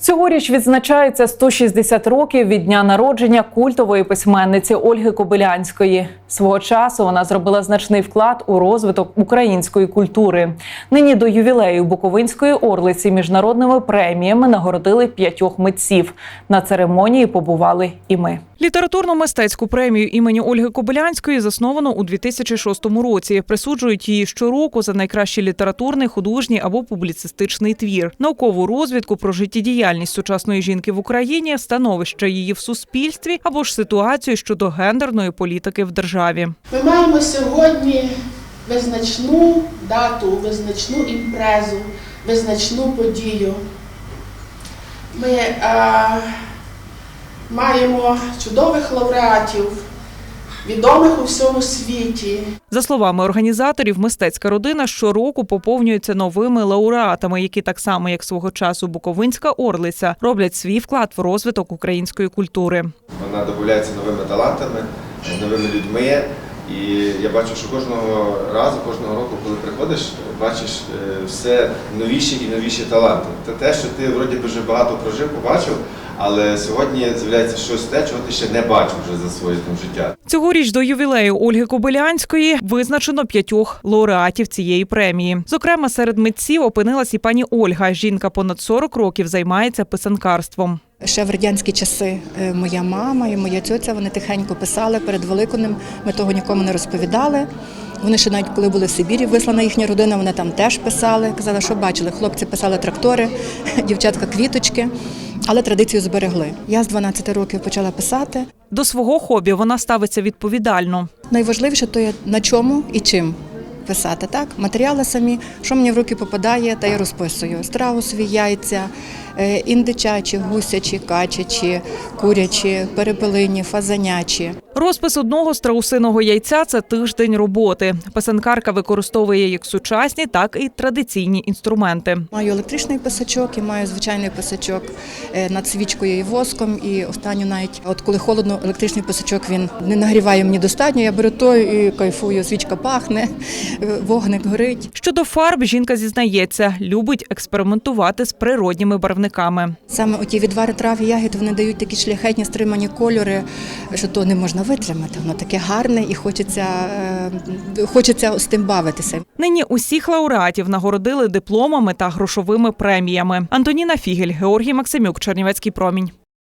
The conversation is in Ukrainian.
Цьогоріч відзначається 160 років від дня народження культової письменниці Ольги Кобилянської. Свого часу вона зробила значний вклад у розвиток української культури. Нині до ювілею Буковинської орлиці міжнародними преміями нагородили п'ятьох митців. На церемонії побували і ми. Літературно-мистецьку премію імені Ольги Кобилянської засновано у 2006 році. Присуджують її щороку за найкращий літературний, художній або публіцистичний твір, наукову розвідку про життєдіяльність сучасної жінки в Україні, становище її в суспільстві або ж ситуацію щодо гендерної політики в державі. Ми маємо сьогодні визначну дату, визначну імпрезу, визначну подію. Ми е, маємо чудових лауреатів, відомих у всьому світі. За словами організаторів, мистецька родина щороку поповнюється новими лауреатами, які так само, як свого часу Буковинська Орлиця, роблять свій вклад в розвиток української культури. Вона додається новими талантами, новими людьми. І я бачу, що кожного разу, кожного року, коли приходиш, бачиш е, все новіші і новіші таланти. Це те, що ти вроді вже багато прожив, побачив, але сьогодні з'являється щось те, чого ти ще не бачив вже за своє там життя. Цьогоріч до ювілею Ольги Кобилянської визначено п'ятьох лауреатів цієї премії. Зокрема, серед митців опинилась і пані Ольга. Жінка понад 40 років займається писанкарством. Ще в радянські часи е, моя мама і моя тьотя вони тихенько писали перед Великоднем. Ми того нікому не розповідали. Вони ще навіть коли були в Сибірі, вислана їхня родина, вони там теж писали. Казали, що бачили. Хлопці писали трактори, дівчатка квіточки, але традицію зберегли. Я з 12 років почала писати. До свого хобі вона ставиться відповідально. Найважливіше то є на чому і чим писати. Так, матеріали самі, що мені в руки попадає, та я розписую. Страусові яйця, індичачі, гусячі, качачі, курячі, перепелині, фазанячі. Розпис одного страусиного яйця це тиждень роботи. Писанкарка використовує як сучасні, так і традиційні інструменти. Маю електричний писачок і маю звичайний писачок е, над свічкою і воском. І останню навіть, от коли холодно, електричний писачок він не нагріває мені достатньо. Я беру той і кайфую. Свічка пахне, е, вогник горить. Щодо фарб, жінка зізнається, любить експериментувати з природніми барвниками. Саме оті відвари трав і ягід вони дають такі шляхетні стримані кольори, що то не можна витримати. Воно таке гарне і хочеться, е, хочеться з тим бавитися. Нині усіх лауреатів нагородили дипломами та грошовими преміями. Антоніна Фігель, Георгій Максимюк, Чернівецький промінь.